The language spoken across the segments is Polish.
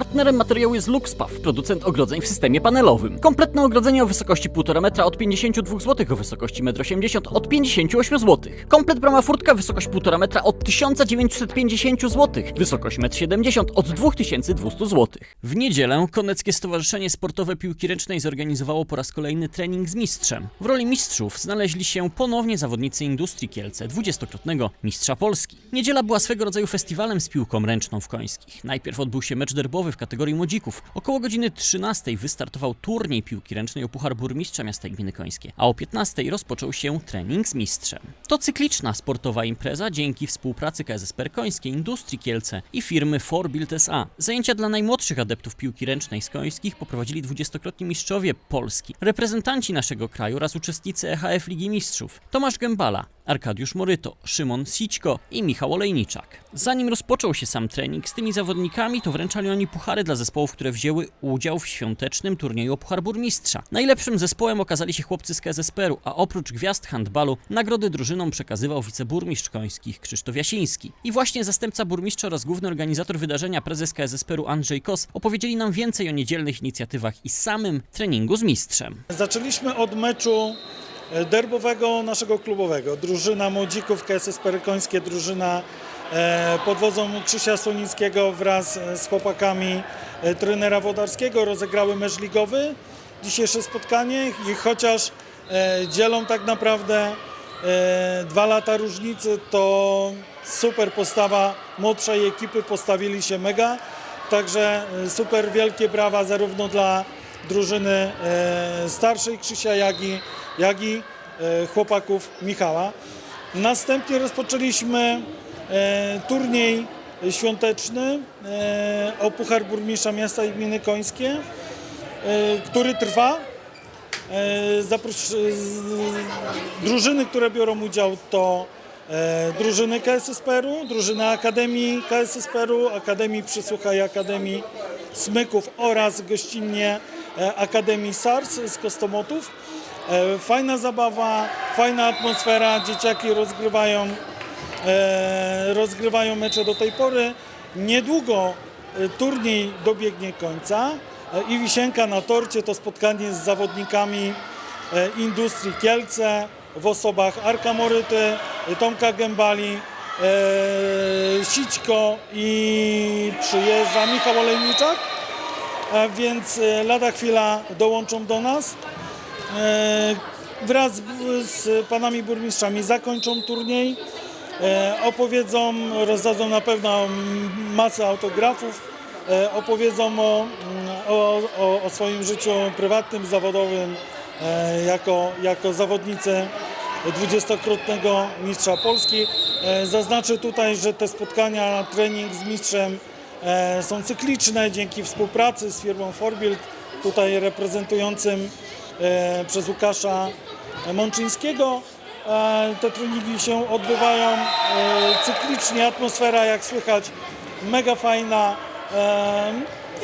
Partnerem materiału jest Luxpaw, producent ogrodzeń w systemie panelowym. Kompletne ogrodzenie o wysokości 1,5 metra od 52 zł, o wysokości 1,80 m od 58 zł. Komplet brama furtka, wysokość 1,5 metra od 1950 zł, wysokość 1,70 m od 2200 zł. W niedzielę Koneckie Stowarzyszenie Sportowe Piłki Ręcznej zorganizowało po raz kolejny trening z mistrzem. W roli mistrzów znaleźli się ponownie zawodnicy Industrii Kielce, dwudziestokrotnego mistrza Polski. Niedziela była swego rodzaju festiwalem z piłką ręczną w Końskich. Najpierw odbył się mecz derbowy w kategorii młodzików. Około godziny 13 wystartował turniej piłki ręcznej o Puchar Burmistrza Miasta Gminy Końskie, a o 15 rozpoczął się trening z mistrzem. To cykliczna sportowa impreza dzięki współpracy KSSPR Końskiej, Industrii Kielce i firmy Forbuild SA. Zajęcia dla najmłodszych adeptów piłki ręcznej z Końskich poprowadzili dwudziestokrotni mistrzowie Polski, reprezentanci naszego kraju oraz uczestnicy EHF Ligi Mistrzów. Tomasz Gębala, Arkadiusz Moryto, Szymon Sićko i Michał Olejniczak. Zanim rozpoczął się sam trening z tymi zawodnikami, to wręczali oni puchary dla zespołów, które wzięły udział w świątecznym turnieju o Puchar Burmistrza. Najlepszym zespołem okazali się chłopcy z KSSPR-u, a oprócz gwiazd handbalu nagrody drużynom przekazywał wiceburmistrz Końskich Krzysztof Jasiński. I właśnie zastępca burmistrza oraz główny organizator wydarzenia, prezes KSSPR-u Andrzej Kos, opowiedzieli nam więcej o niedzielnych inicjatywach i samym treningu z mistrzem. Zaczęliśmy od meczu e, derbowego naszego klubowego. Drużyna młodzików KSS Perykońskie, drużyna pod wodzą Krzysia Sonickiego wraz e, z chłopakami e, trenera Wodarskiego rozegrały mecz ligowy. Dzisiejsze spotkanie i chociaż e, dzielą tak naprawdę e, dwa lata różnicy, to super postawa młodszej ekipy, postawili się mega. Także e, super wielkie brawa zarówno dla drużyny e, starszej Krzysia, jak i, jak i e, chłopaków Michała. Następnie rozpoczęliśmy e, turniej świąteczny e, o Puchar Burmistrza Miasta i Gminy Końskie, e, który trwa. E, Zaproś- z- drużyny, które biorą udział to e, drużyny KSSPR-u, drużyny Akademii KSSPR-u, Akademii Przysłucha i Akademii Smyków oraz gościnnie e, Akademii SARS z Kostomotów. E, Fajna zabawa, fajna atmosfera, dzieciaki rozgrywają, e, rozgrywają mecze do tej pory. Niedługo e, turniej dobiegnie końca e, i wisienka na torcie to spotkanie z zawodnikami e, Industrii Kielce w osobach Arka Moryty, e, Tomka Gębali, e, Sićko i przyjeżdża Michał Olejniczak, e, więc e, lada chwila dołączą do nas. E, Wraz z- panami burmistrzami zakończą turniej, e, opowiedzą, rozdadzą na pewno masę autografów, e, opowiedzą o, mm, o, o, o swoim życiu prywatnym, zawodowym e, jako, jako zawodnicy dwudziestokrotnego mistrza Polski. E, Zaznaczę tutaj, że te spotkania, trening z mistrzem e, są cykliczne dzięki współpracy z firmą Forbuild, tutaj reprezentującym e, przez Łukasza Mączyńskiego. Te treningi się odbywają e, cyklicznie, atmosfera jak słychać mega fajna E,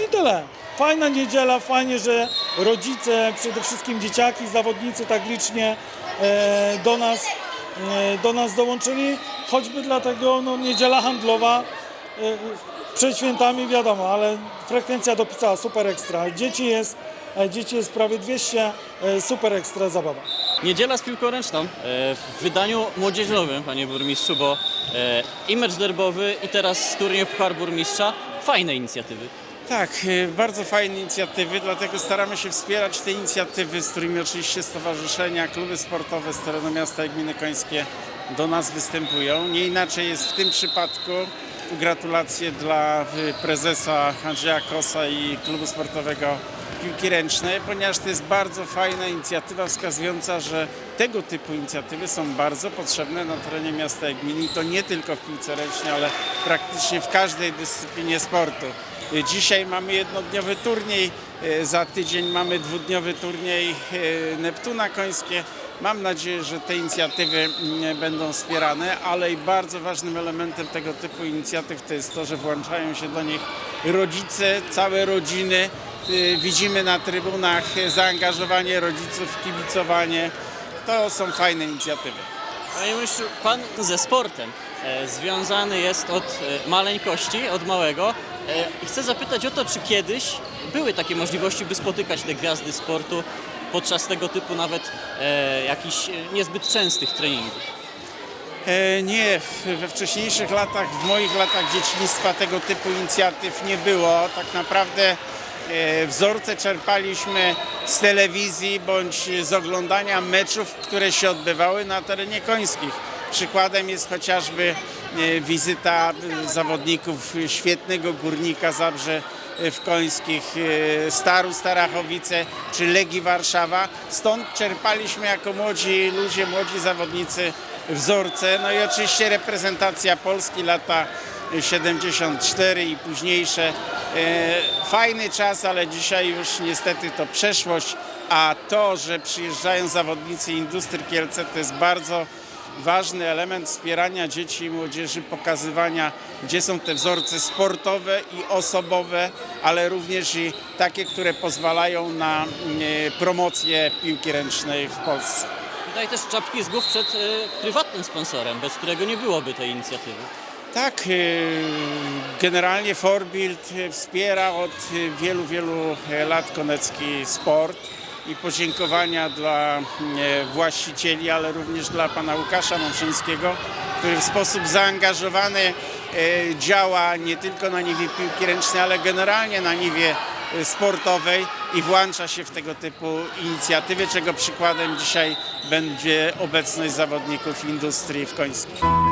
i tyle. Fajna niedziela, fajnie, że rodzice, przede wszystkim dzieciaki, zawodnicy tak licznie e, do nas, do nas dołączyli, choćby dlatego no, niedziela handlowa przed świętami wiadomo, ale frekwencja dopisała super ekstra. Dzieci jest, dzieci jest prawie 200, e, super ekstra zabawa. Niedziela z piłką ręczną e, w wydaniu młodzieżowym, panie burmistrzu, bo e, i mecz derbowy i teraz turniej Puchar Burmistrza. Fajne inicjatywy. Tak, y, bardzo fajne inicjatywy, dlatego staramy się wspierać te inicjatywy, z którymi oczywiście stowarzyszenia, kluby sportowe z terenu miasta i gminy końskie do nas występują. Nie inaczej jest w tym przypadku. Tu Gratulacje dla prezesa Andrzeja Kosa i klubu sportowego piłki ręcznej, ponieważ to jest bardzo fajna inicjatywa wskazująca, że tego typu inicjatywy są bardzo potrzebne na terenie miasta i gminy i to nie tylko w piłce ręcznej, ale praktycznie w każdej dyscyplinie sportu. Dzisiaj mamy jednodniowy turniej, y, za tydzień mamy dwudniowy turniej y, Neptuna Końskie. Mam nadzieję, że te inicjatywy mm, będą wspierane, ale i bardzo ważnym elementem tego typu inicjatyw to jest to, że włączają się do nich rodzice, całe rodziny. Y, Widzimy na trybunach zaangażowanie rodziców, kibicowanie. To są fajne inicjatywy. Panie burmistrzu, pan ze sportem e, związany jest od e, maleńkości, od małego. E, Chcę zapytać o to, czy kiedyś były takie możliwości, by spotykać te gwiazdy sportu podczas tego typu nawet jakichś niezbyt częstych treningów. Nie, we wcześniejszych latach, w moich latach dzieciństwa tego typu inicjatyw nie było. Tak naprawdę wzorce czerpaliśmy z telewizji bądź z oglądania meczów, które się odbywały na terenie końskich. Przykładem jest chociażby e, wizyta e, zawodników świetnego górnika Zabrze e, w Końskich, e, Staru Starachowice czy Legii Warszawa. Stąd czerpaliśmy jako młodzi ludzie, młodzi zawodnicy wzorce. No i oczywiście reprezentacja Polski lata 74 i późniejsze. E, Fajny czas, ale dzisiaj już niestety to przeszłość, a to, że przyjeżdżają zawodnicy Industrii Kielce to jest bardzo ważny element wspierania dzieci i młodzieży, pokazywania, gdzie są te wzorce sportowe i osobowe, ale również i takie, które pozwalają na e, promocję piłki ręcznej w Polsce. Tutaj też czapki z głów przed e, prywatnym sponsorem, bez którego nie byłoby tej inicjatywy. Tak, y, generalnie Forbild y, wspiera od wielu, wielu e, lat Konecki Sport i podziękowania dla y, właścicieli, ale również dla pana Łukasza Mączyńskiego, który w sposób zaangażowany y, działa nie tylko na niwie piłki ręcznej, ale generalnie na niwie y, sportowej i włącza się w tego typu inicjatywy, czego przykładem dzisiaj będzie obecność zawodników industrii w Końskich.